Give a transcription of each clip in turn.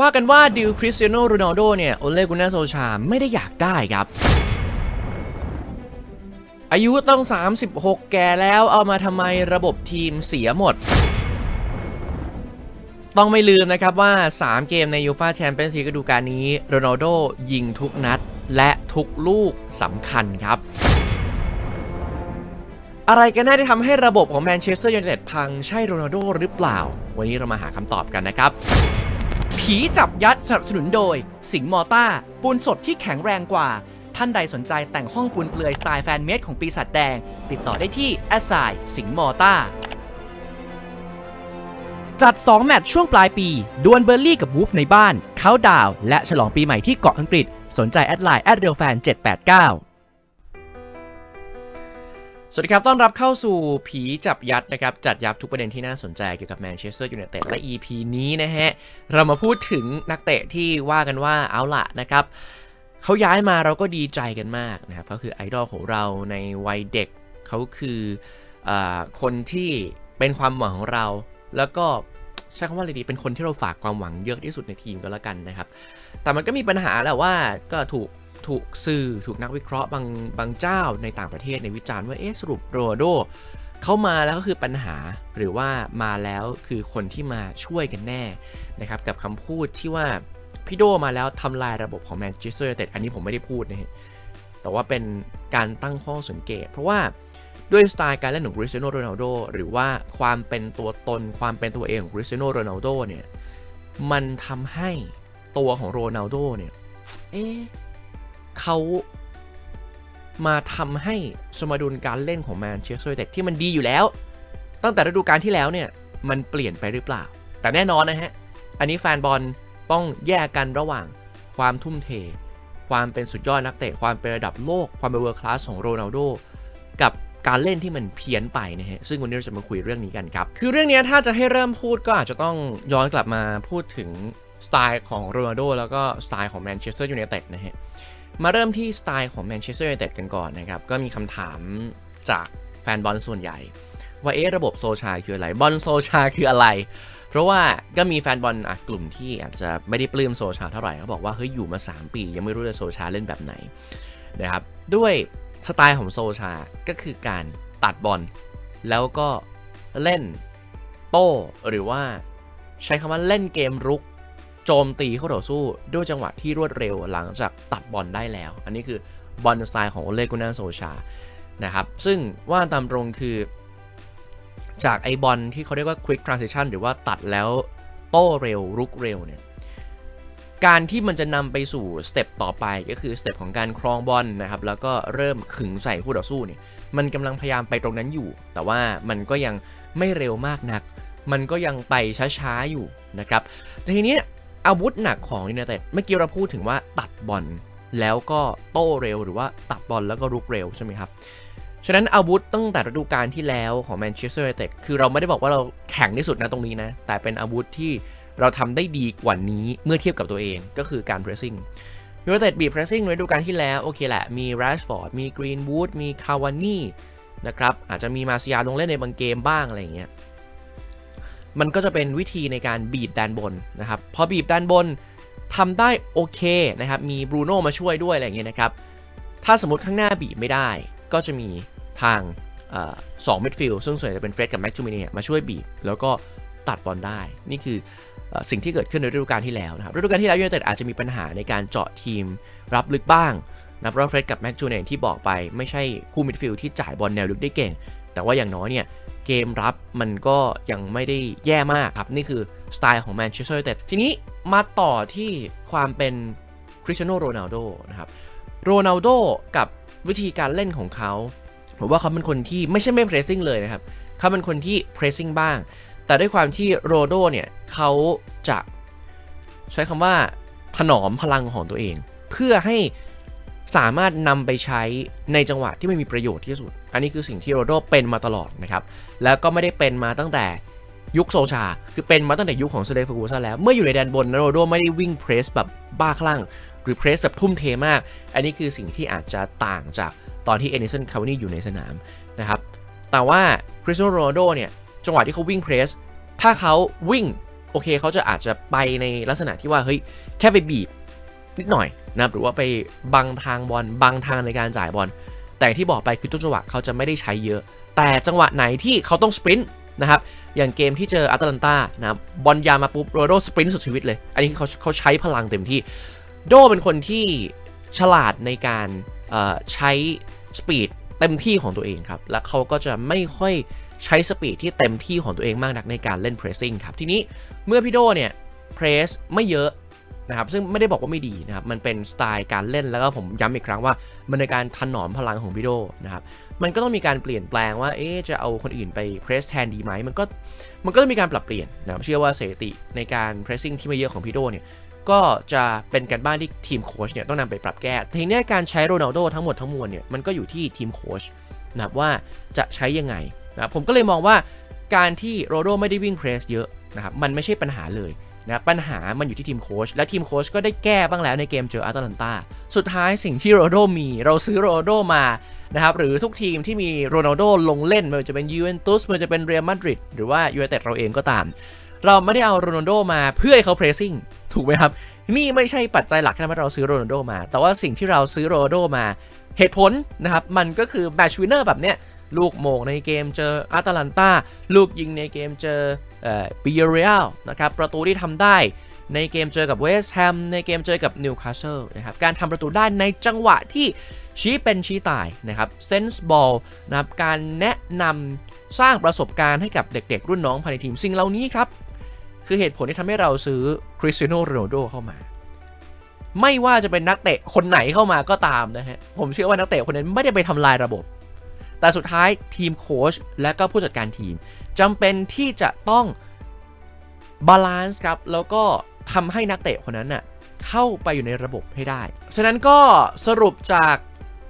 ว่ากันว่าดิวคริสเตียโนโรนัลโดเนี่ยโอเลกุน่าโซชาไม่ได้อยากได้ครับ อายุต้อง 36 แก่แล้วเอามาทำไมระบบทีมเสียหมด ต้องไม่ลืมนะครับว่า 3 เกมในยูฟาแชมเปี้ยนส์ลีกฤดูกาลนี้โรนัลโดยิงทุกนัดและทุกลูกสำคัญครับอะไรกันแน่ที่ทำให้ระบบของแมนเชสเตอร์ยูไนเต็ดพังใช่โรนัลโดหรือเปล่า วันนี้เรามาหาคำตอบกันนะครับ ผีจับยัดสนับสนุนโดย สิงห์มอต้า ปูนสดที่แข็งแรงกว่า ท่านใดสนใจแต่งห้องปูนเปลือยสไตล์แฟนเมดของปีศาจแดง ติดต่อได้ที่แอสไซสิงห์มอต้า จัด 2 แมตช์ช่วงปลายปี ดวลเบอร์ลี่กับวูฟในบ้าน เขาดาวและฉลองปีใหม่ที่เกาะอังกฤษ สนใจแอดไลน์แอดเรียลแฟน789 สวัสดีครับ ต้อนรับเข้าสู่ผีจับยัดนะครับ จัดยับทุกประเด็นที่น่าสนใจเกี่ยวกับแมนเชสเตอร์ยูไนเต็ดและ EP นี้นะฮะ เรามาพูดถึงนักเตะที่ว่ากันว่าเอาละนะครับ เขาย้ายมาเราก็ดีใจกันมากนะครับเขาคือไอดอลของเราในวัยเด็ก เขาคืออาคนที่เป็นความหวังของเรา แล้วก็ใช้คำว่าอะไรดี เป็นคนที่เราฝากความหวังเยอะที่สุดในทีมก็แล้วกันนะครับ แต่มันก็มีปัญหาแหละว่าก็ถูก ถูกสื่อถูกนักวิเคราะห์บางบางเจ้าในต่างประเทศในวิจารณ์ว่าเอ๊ะสรุปโรนัลโดเขามาแล้วก็คือปัญหาหรือว่ามาแล้วคือคนที่มาช่วยกันแน่นะครับกับคำพูดที่ว่าพี่โดมาแล้วทำลายระบบของแมนเชสเตอร์ยูไนเต็ดอันนี้ผมไม่ได้พูดนะฮะแต่ว่าเป็นการตั้งข้อสังเกต เพราะว่าด้วยสไตล์การเล่นของคริสเตียโนโรนัลโดหรือว่าความเป็นตัวตนความเป็นตัวเองของคริสเตียโนโรนัลโดเนี่ยมันทำให้ตัวของโรนัลโดเนี่ยเอ๊ะ เขามาทำให้สมดุลการเล่นของแมนเชสเตอร์ยูไนเต็ดที่มันดีอยู่แล้ว ตั้งแต่ฤดูกาลที่แล้วเนี่ย มันเปลี่ยนไปหรือเปล่า แต่แน่นอนนะฮะ อันนี้แฟนบอลต้องแยกกันระหว่างความทุ่มเท ความเป็นสุดยอดนักเตะ ความเป็นระดับโลก ความเป็นเวอร์คลาสของโรนัลโดกับการเล่นที่มันเพี้ยนไปนะฮะ ซึ่งวันนี้เราจะมาคุยเรื่องนี้กันครับ คือเรื่องนี้ถ้าจะให้เริ่มพูดก็อาจจะต้องย้อนกลับมาพูดถึงสไตล์ของโรนัลโดแล้วก็สไตล์ของแมนเชสเตอร์ยูไนเต็ดนะฮะ มาเริ่มที่สไตล์ของแมนเชสเตอร์ยูไนเต็ดกันก่อนนะครับ ก็มีคำถามจากแฟนบอลส่วนใหญ่ ว่าเอ๊ะระบบโซชาคืออะไร บอลโซชาคืออะไร เพราะว่าก็มีแฟนบอลกลุ่มที่อาจจะไม่ได้ปลื้มโซชาเท่าไหร่เขาบอกว่าเฮ้ยอยู่มา 3 ปี ยังไม่รู้เลยโซชาเล่นแบบไหนนะครับด้วยสไตล์ของโซชาก็คือการตัดบอล แล้วก็เล่นโต้หรือว่าใช้คำว่าเล่นเกมรุก โจมตีเข้ต่อสู้ด้วยจังหวะที่รวดเร็วหลังจากตัดบอลได้แล้ว อันนี้คือบอลสไตล์ของโอเลกุน่าโซชานะครับ ซึ่งว่าตามตรงคือ จากไอบอลที่เขาเรียกว่า quick transition หรือว่าตัดแล้วโต้เร็วรุกเร็วเนี่ยการที่มันจะนำไปสู่สเต็ปต่อไปก็คือสเต็ปของการครองบอลนะครับแล้วก็เริ่มขึงใส่คู่ต่อสู้เนี่ยมันกำลังพยายามไปตรงนั้นอยู่ แต่ว่ามันก็ยังไม่เร็วมากนัก มันก็ยังไปช้าๆอยู่นะครับแต่ทีนี้ อาวุธหนักของยูไนเต็ดเมื่อกี้เราพูดถึงว่าตัดบอลแล้วก็โต้เร็วหรือว่าตัดบอลแล้วก็รุกเร็วใช่ไหมครับ ฉะนั้นอาวุธตั้งแต่ฤดูกาลที่แล้วของแมนเชสเตอร์ยูไนเต็ดคือเราไม่ได้บอกว่าเราแข็งที่สุดนะตรงนี้นะ แต่เป็นอาวุธที่เราทำได้ดีกว่านี้เมื่อเทียบกับตัวเองก็คือการ pressing ยูไนเต็ดบีบ pressing ในฤดูกาลที่แล้ว โอเคแหละ มี Rashford มี Greenwood มี Cavani นะครับอาจจะมีมาซิยาลงเล่นในบางเกมบ้างอะไรอย่างเงี้ย มันก็จะเป็นวิธีในการบีบด้านบนนะครับ พอบีบด้านบนทำได้โอเคนะครับ มีบรูโน่มาช่วยด้วยอะไรอย่างเงี้ยนะครับ ถ้าสมมติข้างหน้าบีบไม่ได้ ก็จะมีทางออสองมิดฟิลด์ซึ่งส่วนใหญ่จะเป็นเฟรดกับแม็กจูมินีมาช่วยบีบ แล้วก็ตัดบอลได้ นี่คือเออสิ่งที่เกิดขึ้นในฤดูกาลที่แล้วนะครับฤดูกาลที่แล้วยูไนเต็ดอาจจะมีปัญหาในการเจาะทีมรับลึกบ้างนะเพราะเฟรดกับแม็กจูเนียที่บอกไปไม่ใช่คู่มิดฟิลด์ที่จ่ายบอลแนวลึกได้เก่ง แต่ว่าอย่างน้อยเนี่ย เกมรับมันก็ยังไม่ได้แย่มากครับ นี่คือสไตล์ของแมนเชสเตอร์ยูไนเต็ดทีนี้มาต่อที่ความเป็นคริสเตียโนโรนัลโดนะครับโรนัลโดกับวิธีการเล่นของเขาผมว่าเขาเป็นคนที่ไม่ใช่ไม่เพรสซิ่งเลยนะครับเขาเป็นคนที่เพรสซิ่งบ้าง แต่ด้วยความที่โรโดเนี่ยเขาจะใช้คำว่าถนอมพลังของตัวเอง เพื่อให้สามารถนำไปใช้ในจังหวะที่ไม่มีประโยชน์ที่สุด อันนี้คือสิ่งที่โรโดเป็นมาตลอดนะครับ แล้วก็ไม่ได้เป็นมาตั้งแต่ยุคโซชา คือเป็นมาตั้งแต่ยุคของเซเลฟกูซ่าแล้ว เมื่ออยู่ในแดนบนโรโดไม่ได้วิ่งเพรสแบบบ้าคลั่ง หรือเพรสแบบทุ่มเทมาก อันนี้คือสิ่งที่อาจจะต่างจากตอนที่เอนิสันคาวานี่อยู่ในสนามนะครับ แต่ว่าคริสโตโรนัลโดเนี่ยจังหวะที่เขาวิ่งเพรส ถ้าเขาวิ่งโอเคเขาจะอาจจะไปในลักษณะที่ว่าเฮ้ยแค่ไปบีบนิดหน่อยนะหรือว่าไปบังทางบอลบังทางในการจ่ายบอล แต่ที่บอกไปคือจังหวะเขาจะไม่ได้ใช้เยอะ แต่จังหวะไหนที่เขาต้องสปรินต์นะครับอย่างเกมที่เจออัตแลนตานะบอลยามาปุ๊บโรโดสปรินต์สุดชีวิตเลย อันนี้เขาเขาใช้พลังเต็มที่ โดเป็นคนที่ฉลาดในการใช้สปีดเต็มที่ของตัวเองครับ และเขาก็จะไม่ค่อยใช้สปีดที่เต็มที่ของตัวเองมากนักในการเล่นเพรสซิ่งครับ ทีนี้เมื่อพี่โดเนี่ยเพรสไม่เยอะ นะครับซึ่งไม่ได้บอกว่าไม่ดีนะครับมันเป็นสไตล์การเล่นแล้วก็ผมย้ำอีกครั้งว่า มันในการถนอมพลังของพี่โดนะครับมันก็ต้องมีการเปลี่ยนแปลงว่าเอ๊จะเอาคนอื่นไปเพรสแทนดีไหมมันก็มันก็ต้องมีการปรับเปลี่ยนนะครับเชื่อว่าสถิติในการเพรสซิ่งที่ไม่เยอะของพี่โดเนี่ยก็จะเป็นการบ้านที่ทีมโค้ชเนี่ยต้องนำไปปรับแก้ทีนี้การใช้โรนัลโดทั้งหมดทั้งมวลเนี่ยมันก็อยู่ที่ทีมโค้ชนะครับว่าจะใช้ยังไงนะครับผมก็เลยมองว่าการที่โรนัลโดไม่ได้วิ่งเพรสเยอะนะครับมันไม่ใช่ปัญหาเลย นะปัญหามันอยู่ที่ทีมโค้ชและทีมโค้ชก็ได้แก้บ้างแล้วในเกมเจออาร์ตแลนตาสุดท้ายสิ่งที่โรนัลโดมีเราซื้อโรนัลโดมานะครับหรือทุกทีมที่มีโรนัลโดลงเล่นไม่ว่าจะเป็นยูเวนตุสไม่ว่าจะเป็นเรอัลมาดริดหรือว่ายูไนเต็ดเราเองก็ตาม เราไม่ได้เอาโรนัลโดมาเพื่อให้เขาเพรสซิ่งถูกไหมครับ นี่ไม่ใช่ปัจจัยหลักที่ทำให้เราซื้อโรนัลโดมา แต่ว่าสิ่งที่เราซื้อโรนัลโดมาเหตุผลนะครับมันก็คือแมตช์วินเนอร์แบบเนี้ย ลูกโมงในเกมเจออาร์ตแลนตาลูกยิงในเกมเจอเอ่อปิเยเรียลนะครับประตูที่ทำได้ในเกมเจอกับเวสต์แฮมในเกมเจอกับนิวคาสเซิลนะครับการทำประตูได้ในจังหวะที่ชี้เป็นชี้ตายนะครับเซนส์บอลนะครับการแนะนำสร้างประสบการณ์ให้กับเด็กๆ รุ่นน้องภายในทีมสิ่งเหล่านี้ครับ คือเหตุผลที่ทำให้เราซื้อคริสเตียโนโรนัลโดเข้ามา ไม่ว่าจะเป็นนักเตะคนไหนเข้ามาก็ตามนะฮะผมเชื่อว่านักเตะคนนั้นไม่ได้ไปทำลายระบบ แต่สุดท้ายทีมโค้ชและก็ผู้จัดการทีมจำเป็นที่จะต้องบาลานซ์ครับ แล้วก็ทำให้นักเตะคนนั้นน่ะเข้าไปอยู่ในระบบให้ได้ ฉะนั้นก็สรุปจาก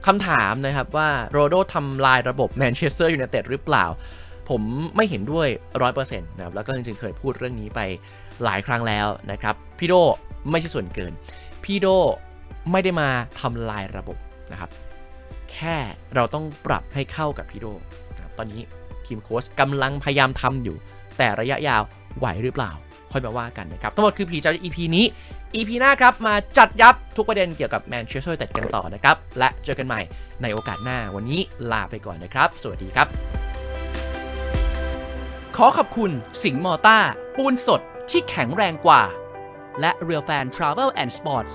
คำถามนะครับว่าโรโดทำลายระบบแมนเชสเตอร์ยูไนเต็ดหรือเปล่า ผมไม่เห็นด้วย 100%นะครับ แล้วก็จริงๆ เคยพูดเรื่องนี้ไปหลายครั้งแล้วนะครับ พี่โดไม่ใช่ส่วนเกิน พี่โดไม่ได้มาทำลายระบบนะครับ แค่เราต้องปรับให้เข้ากับพี่โดนะครับตอนนี้ทีมโค้ชกำลังพยายามทำอยู่ แต่ระยะยาวไหวหรือเปล่า ค่อยมาว่ากันนะครับทั้งหมดคือผีเจ้า EP นี้ EP หน้าครับ มาจัดยับทุกประเด็นเกี่ยวกับแมนเชสเตอร์ยูไนเต็ดกันต่อนะครับ และเจอกันใหม่ในโอกาสหน้าวันนี้ลาไปก่อนนะครับ สวัสดีครับ ขอขอบคุณสิงห์มอต้า ปูนสดที่แข็งแรงกว่า และ Real Fan Travel and Sports